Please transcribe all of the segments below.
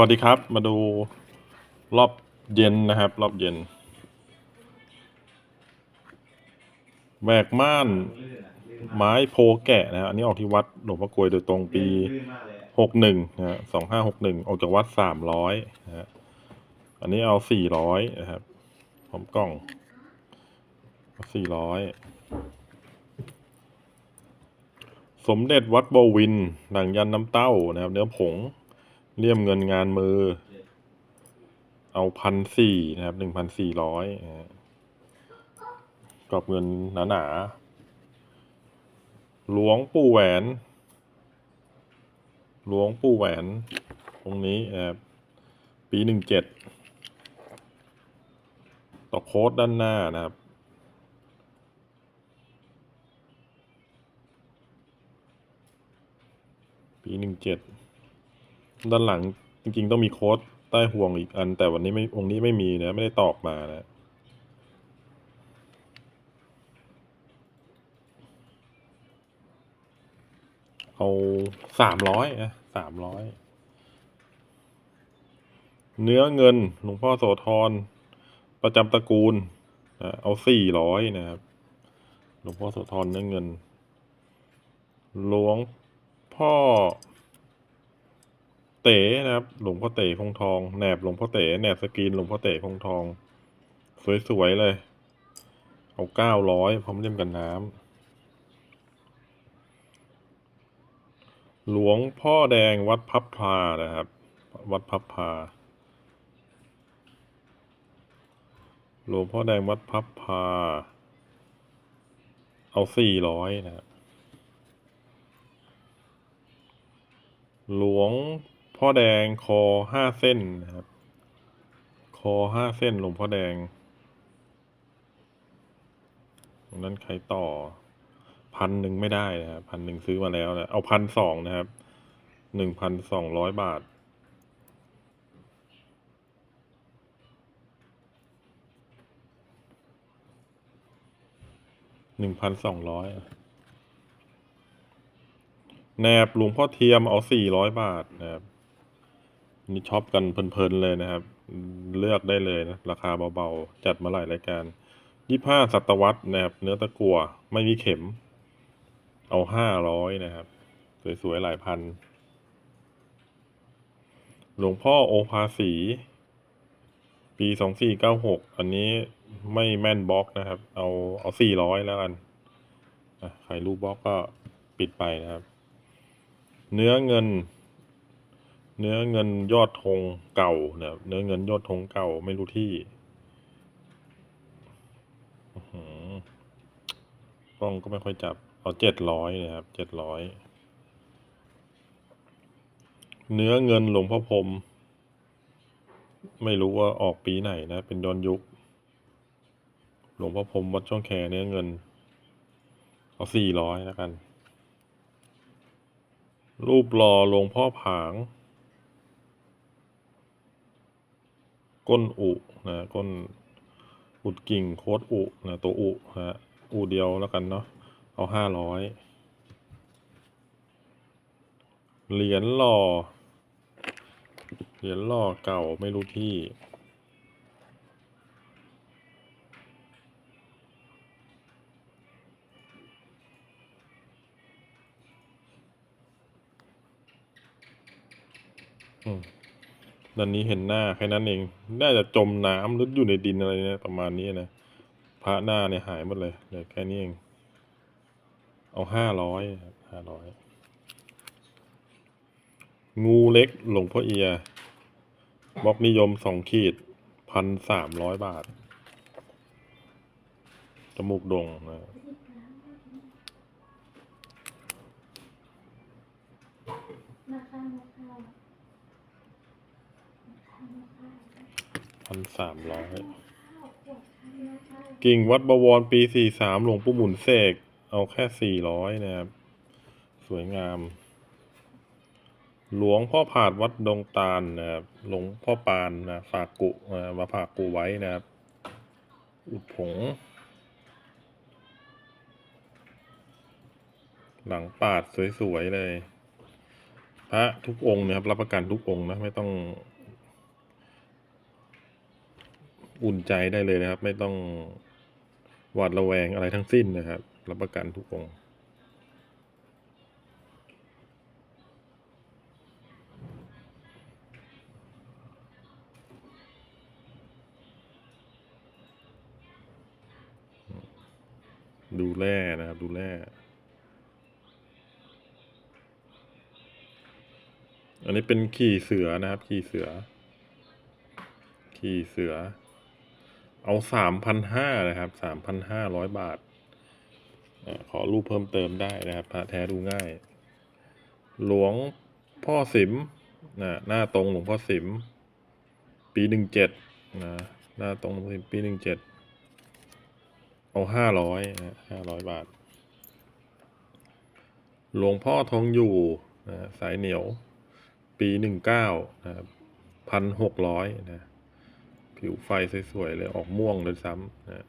วัสดีครับ มาดูรอบเย็นนะครับ รอบเย็นแหวกม่าน ไม้โพแกะนะฮะอันนี้ออกที่วัดหลวงพ่อกลวยโดยตรงปีหกหนึ่งนะฮะสองห้าหกหนึ่งออกจากวัดสามร้อยนะฮะอันนี้เอาสี่ร้อยนะครับพร้อมกล่องสี่ร้อยสมเด็จวัดโบวินหนังยันน้ำเต้านะครับ เนื้อผง เลี่ยมเงินงานมือ เอาพันสี่นะครับหนึ่งพันสี่ร้อยกรอบเงินหนาหนาๆหลวงปู่แหวน หลวงปู่แหวนตรงนี้นะครับปีหนึ่งเจ็ดต่อโค้ดด้านหน้านะครับปีหนึ่งเจ็ด ด้านหลังจริง ๆ ต้องมีโค้ดใต้ห่วงอีกอัน แต่วันนี้ไม่องค์นี้ไม่มีนะ ไม่ได้ตอกมานะเอาสามร้อยนะสามร้อยเนื้อเงินหลวงพ่อโสธรประจำตระกูลนะเอาสี่ร้อยนะครับ หลวงพ่อโสธรเนื้อเงินหลวงพ่อ เต๋นะครับ หลวงพ่อเต๋คงทอง แหนบหลวงพ่อเต๋แหนบสกรีนหลวงพ่อเต๋คงทอง สวยๆเลย เอาเก้าร้อยพร้อมเล่มกันน้ำหลวงพ่อแดงวัดพับพานะครับ วัดพับพาหลวงพ่อแดงวัดพับพา เอาสี่ร้อยนะครับหลวง พ่อแดงคอห้าเส้นนะครับ คอห้าเส้นหลวงพ่อแดงตรงนั้นใครต่อพันหนึ่งไม่ได้นะครับพันหนึ่งซื้อมาแล้วนะเอาพันสองนะครับหนึ่งพันสองร้อยบาท หนึ่งพันสองร้อยแนบหลวงพ่อเทียมเอาสี่ร้อยบาทนะครับ นี่ช็อปกันเพลินๆเลยนะครับ เลือกได้เลยนะ ราคาเบาๆ จัดมาหลายรายการยี่ห้าศตวรรษนะครับ เนื้อตะกัวไม่มีเข็ม เอาห้าร้อยนะครับ สวยๆ หลายพัน หลวงพ่อโอภาสี ปีสองสี่เก้าหกอันนี้ไม่แม่นบล็อกนะครับ เอาเอาสี่ร้อยแล้วกันใครรู้บล็อกก็ปิดไปนะครับ เนื้อเงิน เนื้อเงินยอดธงเก่าเนะครับเนื้อเงินยอดธงเก่าไม่รู้ที่หือกล้องก็ไม่ค่อยจับ เอาเจ็ดร้อยนะครับเจ็ดร้อยเนื้อเงินหลวงพ่อพรมไม่รู้ว่าออกปีไหนนะ เป็นย้อนยุค หลวงพ่อพรมวัดช่องแคเนื้อเงิน เอาสี่ร้อยแล้วกัน รูปหล่อหลวงพ่อผาง ก้นอุนะก้นอุดกิ่งโคดอุนะตัวอุนะฮะอุเดียวแล้วกันเนาะเอาห้าร้อยเหรียญหล่อเหรียญหล่อเก่าไม่รู้ที่อืม ด้นนี้เห็นหน้าแค่นั้นเอง น่าจะจมน้ำหรืออยู่ในดินอะไรเนี่ยประมาณนี้นะพระหน้าเนี่ยหายหมดเลยเหลือแค่นี้เอง เอาห้าร้อยห้าร้อยงูเล็กหลวงพ่อเอียบล็อกนิยมสองขีดพันสามร้อยบาท จมูกดงนะนะคะนะคะนะคะนะคะ พันสามร้อยกิ่งวัดบวรปีสี่สามหลวงปู่หมุนเสก เอาแค่สี่ร้อยนะครับ สวยงาม หลวงพ่อผาดวัดดงตาลนะครับ หลวงพ่อปานนะฝากกุนะมาฝากกุไว้นะครับ อุดผง หลังปาดสวยๆเลย พระทุกองค์นะครับ รับประกันทุกองค์นะ ไม่ต้อง อุ่นใจได้เลยนะครับ ไม่ต้องหวาดระแวงอะไรทั้งสิ้นนะครับ รับประกันทุกองค์ดูแลนะครับ ดูแลอันนี้เป็นขี่เสือนะครับ ขี่เสือ ขี่เสือ เอาสามพันห้านะครับสามพันห้าร้อยบาทอ่าขอรูปเพิ่มเติมได้นะครับพระแท้ดูง่าย หลวงพ่อสิมนะหน้าตรงหลวงพ่อสิม ปีหนึ่งเจ็ดนะหน้าตรงหลวงพ่อสิมปีหนึ่งเจ็ดเอาห้าร้อยนะห้าร้อยบาท หลวงพ่อทองอยู่นะสายเหนียว ปีหนึ่งเก้านะพันหกร้อยนะ ผิวไฟสวยๆเลยออกม่วงเลยซ้ำนะ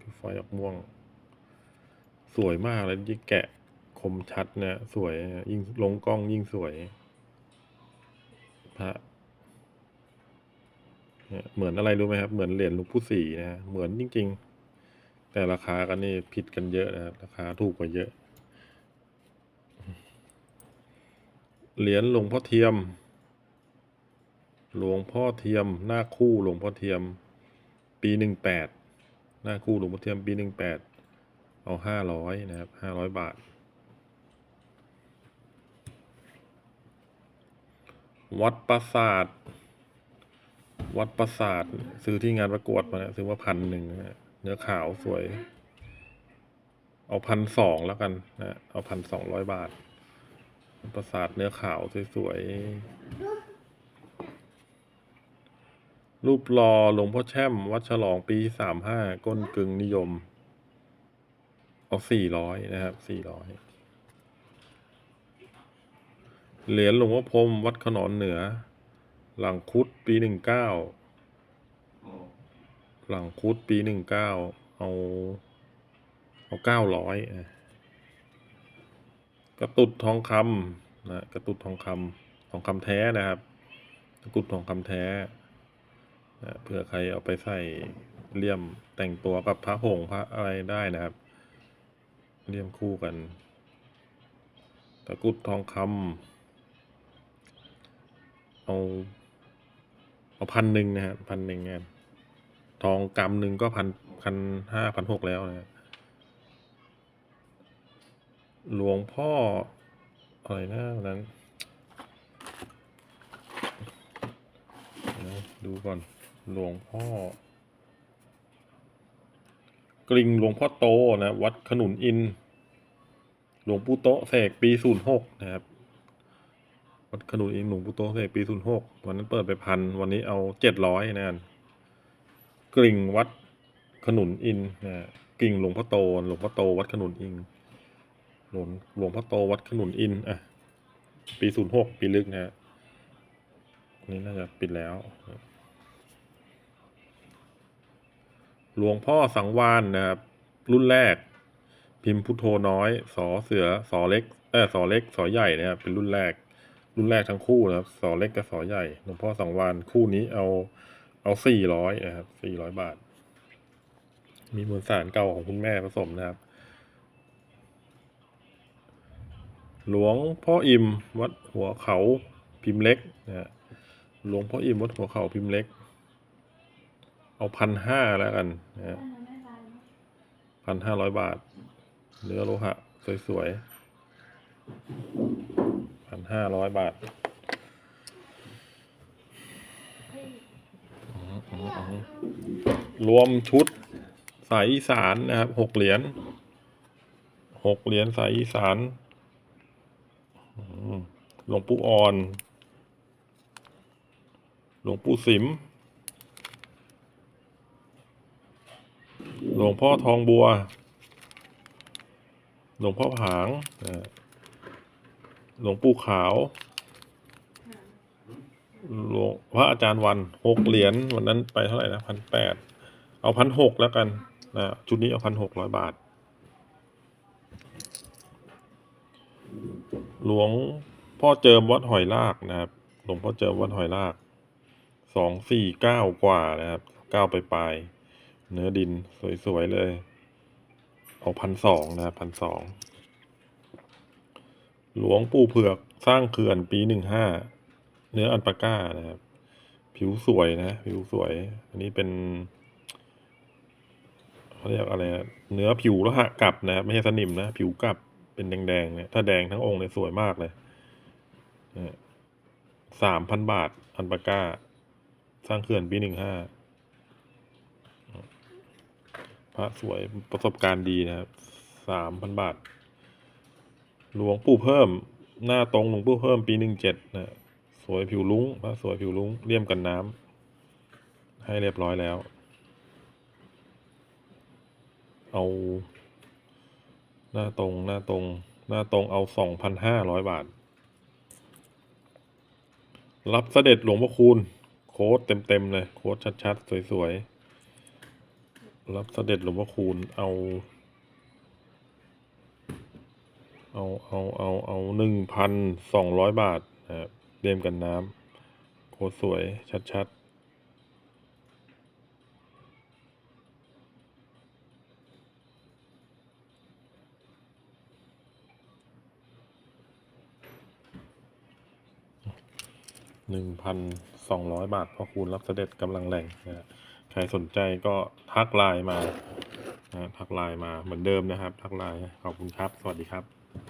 ผิวไฟออกม่วง สวยมากเลยยิ่งแกะคมชัดนะสวยยิ่งลงกล้องยิ่งสวยพระเนี่ยเหมือนอะไรรู้ไหมครับ เหมือนเหรียญลวงปู่ศรีนะฮะเหมือนจริง ๆ แต่ราคากันนี่ผิดกันเยอะนะครับราคาถูกกว่าเยอะ เหรียญหลวงพ่อเทียม หลวงพ่อเทียม หน้าคู่หลวงพ่อเทียม ปีหนึ่งแปดหน้าคู่หลวงพ่อเทียมปีหนึ่งแปดเอาห้าร้อยนะครับห้าร้อยบาท วัดปราสาท วัดปราสาท ซื้อที่งานประกวดมาเนี่ยซื้อมาพันหนึ่งนะเนื้อขาวสวย เอาพันสองแล้วกันนะเอาพันสองร้อยบาท ปราสาทเนื้อขาวสวยๆ รูปรอหลวงพ่อแช่ม วัดฉลองปีสามห้าก้นกึ่งนิยม เอาสี่ร้อยนะครับสี่ร้อยเหรียญหลวงพ่อพรมวัดขนอนเหนือ หลังคุดปีหนึ่งเก้าหลังคุดปีหนึ่งเก้าเอา เอาเก้าร้อยกระตุดทองคำนะกระตุดทองคำทองคำแท้นะครับ กระตุดทองคำแท้ เผื่อใครเอาไปใส่เลี่ยมแต่งตัวกับพระหงส์พระอะไรได้นะครับ เลี่ยมคู่กัน ตะกุดทองคำเอาเอาพันหนึ่งนะครับพันหนึ่งงานทองกำหนึ่งก็พันพันห้าพันหกแล้วนะหลวงพ่ออะไรนะวันนั้นเดูก่อน หลวงพ่อกริงหลวงพ่อโตนะ วัดขนุนอิน หลวงปู่โตเสกปีศูนย์หกนะครับ วัดขนุนอินหลวงปู่โตเสกปีศูนย์หกวันนั้นเปิดไปพัน วันนี้เอาเจ็ดร้อยนะกริ่งวัดขนุนอินนะกริ่งหลวงพ่อโต หลวงพ่อโต วัดขนุนอิน หลวงหลวงพ่อโตวัดขนุนอิน อะ ปีศูนย์หกปีลึกนะฮะนนี้น่าจะปิดแล้ว หลวงพ่อสังวานนะครับ รุ่นแรก พิมพ์พุทโธน้อย สอเสือสอเล็กเออสอเล็กสอใหญ่นะครับ เป็นรุ่นแรก รุ่นแรกทั้งคู่นะครับ สอเล็กกับสอใหญ่ หลวงพ่อสังวานคู่นี้เอาเอาสี่ร้อยนะครับสี่ร้อยบาท มีมวลสารเก่าของคุณแม่ผสมนะครับ หลวงพ่ออิ่มวัดหัวเขาพิมพ์เล็กนะฮะหลวงพ่ออิ่มวัดหัวเขาพิมพ์เล็ก เอาพันห้าแล้วกันนะฮะอันนั้นไม่บานพันห้าร้อยบาท เนื้อโลหะ สวยๆพันห้าร้อยบาทอืมอืมอืมรวมชุดสายอีสานนะครับหกเหรียญหกเหรียญสายอีสานอืมหลวงปู่อ่อน หลวงปู่สิม ห ลวงพ่อทองบัว หลวงพ่อผาง หลวงปู่ขาว หลวงพระอาจารย์วันหกเหรียญวันนั้นไปเท่าไหร่นะพันแปด เอาพันหกแล้วกันนะชุดนี้เอาพันหกร้อยบาท หลวงพ่อเจิมวัดหอยลากนะครับ หลวงพ่อเจิมวัดหอยลาก สองสี่เก้ากว่านะครับ เก้าไปปลาย เนื้อดินสวยๆเลยเอาพันสองนะพันสอง หลวงปู่เผือกสร้างเขื่อนปีหนึ่งห้า เนื้ออันปาก้านะครับ ผิวสวยนะ ผิวสวย อันนี้เป็นเขาเรียกอะไรนะเนื้อผิวละหะกลับนะครับไม่ใช่สนิมนะ ผิวกลับเป็นแดงๆเนี่ยถ้าแดงทั้งองค์เนี่ยสวยมากเลยสามพันบาทอันปาก้า สร้างเขื่อนปีหนึ่งห้า พระสวยประสบการณ์ดีนะครับสามพันบาท หลวงปู่เพิ่ม หน้าตรงหลวงปู่เพิ่มปีหนึ่งเจ็ดนะสวยผิวลุ้งพระสวยผิวลุ้งเลี่ยมกันน้ำให้เรียบร้อยแล้ว เอา หน้าตรงหน้าตรง หน้าตรงเอาสองพันห้าร้อยบาท รับเสด็จหลวงพ่อคูณโค้ดเต็มๆเลย โค้ดชัดๆ สวยๆ รับเสด็จหลวงพ่อคูณเอา เอาเอาเอาเอาหนึ่งพันสองร้อยบาทนะครับเลี่ยมกันน้ำโคตรสวยชัดๆหนึ่งพันสองร้อยบาทพอคูณรับเสด็จกำลังแรงนะฮะ ใครสนใจก็ทักไลน์มานะทักไลน์มาเหมือนเดิมนะครับ ทักไลน์ขอบคุณครับ สวัสดีครับ